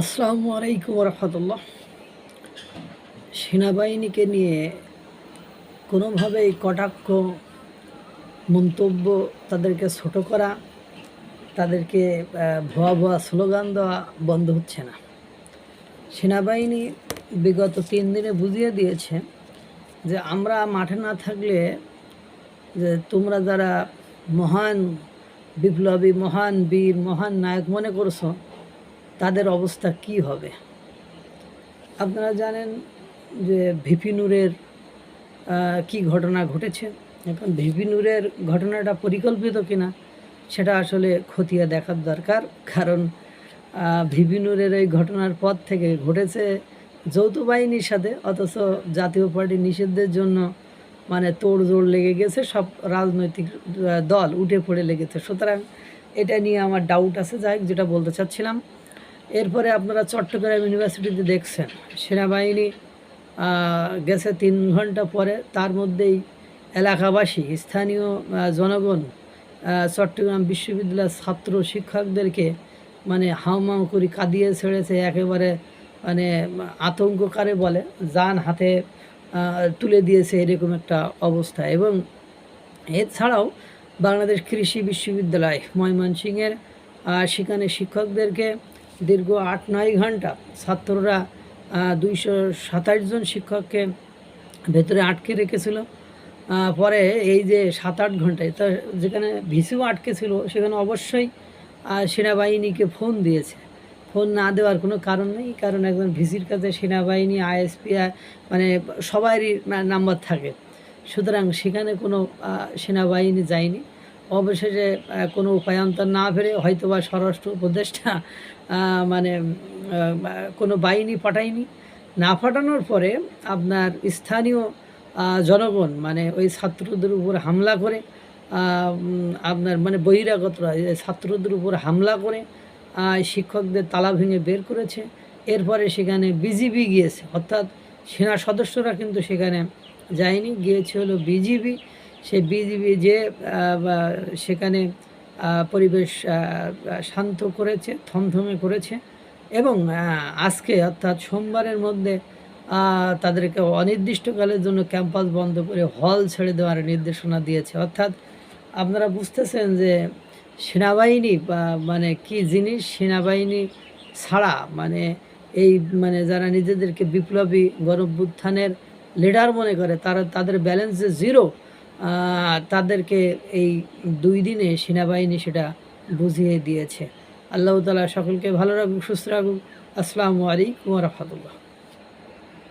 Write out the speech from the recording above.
আসসালামু আলাইকুম রহমতুল্লাহ সেনাবাহিনীকে নিয়ে কোনোভাবেই কটাক্ষ, মন্তব্য তাদেরকে ছোট করা, তাদেরকে ভুয়া ভুয়া স্লোগান দেওয়া বন্ধ হচ্ছে না। সেনাবাহিনী বিগত তিন দিনে বুঝিয়ে দিয়েছে যে আমরা মাঠে না থাকলে যে তোমরা যারা মহান বিপ্লবী, মহান বীর, মহান নায়ক মনে করছ তাদের অবস্থা কি হবে? আপনারা জানেন যে ভিপি নূরের আহ, কি ঘটনা ঘটেছে? এখন ভিপি নূরের ঘটনাটা পরিকল্পিত কিনা সেটা আসলে খতিয়ে দেখার দরকার। কারণ আহ, ভিপি নূরের এই ঘটনার পর থেকে ঘটেছে যৌথ বাহিনীর সাথে অথচ জাতীয় পার্টি নিষিদ্ধের জন্য মানে তোড়জোড় লেগে গেছে সব রাজনৈতিক দল উঠে পড়ে লেগেছে। সুতরাং এটা নিয়ে আমার ডাউট আছে। যাই যেটা বলতে চাচ্ছিলাম এরপরে আপনারা চট্টগ্রাম ইউনিভার্সিটিতে দেখছেন, সেনাবাহিনী গেছে তিন ঘণ্টা পরে, তার মধ্যেই এলাকাবাসী, স্থানীয় জনগণ চট্টগ্রাম বিশ্ববিদ্যালয়ের ছাত্র শিক্ষকদেরকে মানে হাউমাউ করে কাঁদিয়ে ছেড়েছে, একেবারে মানে আতঙ্ককারে বলে, যান হাতে তুলে দিয়েছে এরকম একটা অবস্থা। এবং এছাড়াও বাংলাদেশ কৃষি বিশ্ববিদ্যালয় ময়মনসিংহের সেখানে শিক্ষকদেরকে দীর্ঘ আট নয় ঘণ্টা ছাত্ররা দুইশো সাতাশ জন শিক্ষককে ভেতরে আটকে রেখেছিল। পরে এই যে সাত আট ঘন্টায় তা যেখানে ভিসিও আটকে ছিল, সেখানে অবশ্যই সেনাবাহিনীকে ফোন দিয়েছে। ফোন না দেওয়ার কোনো কারণ নেই, কারণ একজন ভিসির কাছে সেনাবাহিনী, আইএসপি মানে সবারই নাম্বার থাকে। সুতরাং সেখানে কোনো সেনাবাহিনী যায়নি। অবশেষে কোনো উপায়ান্তর না ফেরে হয়তোবা স্বরাষ্ট্র উপদেষ্টা মানে কোনো বাহিনী পাঠায়নি। না পাঠানোর পরে আপনার স্থানীয় জনগণ মানে ওই ছাত্রদের উপর হামলা করে আপনার মানে বহিরাগতরা ছাত্রদের উপর হামলা করে শিক্ষকদের তালা ভেঙে বের করেছে। এরপরে সেখানে বিজিবি গিয়েছে। অর্থাৎ সেনা সদস্যরা কিন্তু সেখানে যায়নি। গিয়েছে হলো বিজিবি। সেই বিজিবি যে সেখানে পরিবেশ শান্ত করেছে, থমথমে করেছে এবং আজকে অর্থাৎ সোমবারের মধ্যে তাদেরকে অনির্দিষ্টকালের জন্য ক্যাম্পাস বন্ধ করে হল ছেড়ে দেওয়ার নির্দেশনা দিয়েছে। অর্থাৎ আপনারা বুঝতেছেন যে সেনাবাহিনী মানে কি জিনিস সেনাবাহিনী ছাড়া মানে এই মানে যারা নিজেদেরকে বিপ্লবী গণভ্যুত্থানের লিডার মনে করে, তারা, তাদের ব্যালেন্স যে জিরো তাদেরকে এই দুই দিনে সেনাবাহিনী সেটা বুঝিয়ে দিয়েছে। আল্লাহ তালা সকলকে ভালো রাখুক, সুস্থ রাখুক। আসসালামু আলাইকুম রহমতুল্লাহ।